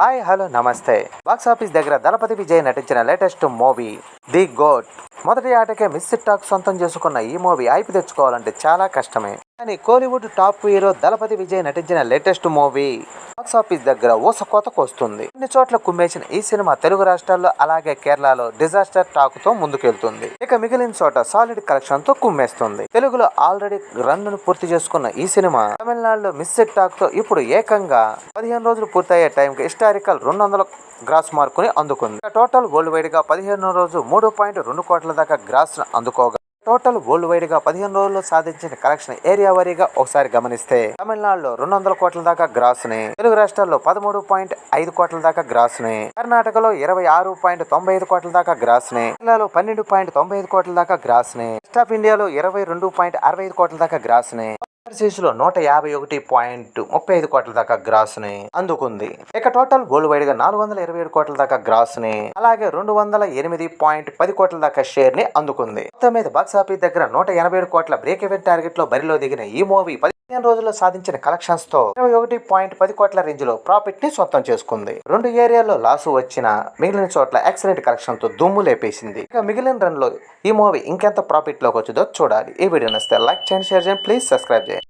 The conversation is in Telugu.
Hi hello namaste. Box office దగ్గర దళపతి విజయ్ నటించిన లేటెస్ట్ మూవీ ది గోట్. మొదటి ఆటకే మిస్ టాక్ సొంతం చేసుకున్న ఈ మూవీ ఐపి తెచ్చుకోవాలంటే చాలా కష్టమే. కానీ కోలీవుడ్ టాప్ హీరో దళపతి విజయ్ నటించిన లేటెస్ట్ మూవీ బాక్స్ ఆఫీస్ దగ్గర ఊసకోతకు వస్తుంది. కొన్ని చోట్ల కుమ్మేసిన ఈ సినిమా తెలుగు రాష్ట్రాల్లో అలాగే కేరళలో డిజాస్టర్ టాక్తో ముందుకెళ్తుంది. ఇక మిగిలిన చోట సాలిడ్ కలెక్షన్తో కుమ్మేస్తుంది. తెలుగులో ఆల్రెడీ రన్ను పూర్తి చేసుకున్న ఈ సినిమా తమిళనాడులో మిస్ టాక్తో ఇప్పుడు ఏకంగా పదిహేను రోజులు పూర్తయ్యే టైంకి హిస్టారికల్ రెండు వందల గ్రాస్ మార్కుని అందుకుంది. టోటల్ వరల్డ్ వైడ్గా పదిహేను రోజు మూడు పాయింట్ రెండు కోట్ల దాకా గ్రాస్ అందుకోగా టోటల్ వరల్డ్ వైడ్గా పదిహేను రోజుల్లో సాధించిన కలెక్షన్ ఏరియా వారీగా ఒకసారి గమనిస్తే తమిళనాడులో రెండు వందల కోట్ల దాకా గ్రాస్ని తెలుగు రాష్ట్రాల్లో పదమూడు పాయింట్ ఐదు కోట్ల దాకా గ్రాస్ని కర్ణాటకలో ఇరవై ఆరు పాయింట్ తొంభై ఐదు కోట్ల దాకా గ్రాస్ని కేరళలో పన్నెండు పాయింట్ తొంభై ఐదు కోట్ల దాకా గ్రాస్ని వెస్ట్ ఆఫ్ ఇండియాలో ఇరవై రెండు పాయింట్ అరవై ఐదు కోట్ల దాకా గ్రాస్ని లో నూట యాభై ఒకటి పాయింట్ ముప్పై ఐదు కోట్ల దాకా గ్రాస్ని అందుకుంది. ఇక టోటల్ గోల్డ్ వైడ్గా నాలుగు వందల ఇరవై ఏడు కోట్ల దాకా గ్రాస్ని అలాగే రెండు వందల ఎనిమిది పాయింట్ పది కోట్ల దాకా షేర్ని అందుకుంది. మొత్తం మీద బాక్స్ ఆఫీస్ దగ్గర నూట ఎనభై ఏడు కోట్ల బ్రేక్ ఈవెన్ టార్గెట్లో బరిలో దిగిన ఈ మూవీ పదిహేను రోజుల్లో సాధించిన కలెక్షన్స్తో ఇరవై ఒకటి పాయింట్ పది కోట్ల రేంజ్లో ప్రాఫిట్ని సొంతం చేసుకుంది. రెండు ఏరియాల్లో లాసు వచ్చిన మిగిలిన చోట్ల ఎక్సలెంట్ కలెక్షన్తో దుమ్ము లేపేసింది. ఇక మిగిలిన రన్లో ఈ మూవీ ఇంకెంత ప్రాఫిట్లోకి వచ్చిందో చూడాలి. ఈ వీడియో నచ్చితే లైక్ చేయండి షేర్ చేయండి ప్లీజ్ సబ్స్క్రైబ్ చేయండి.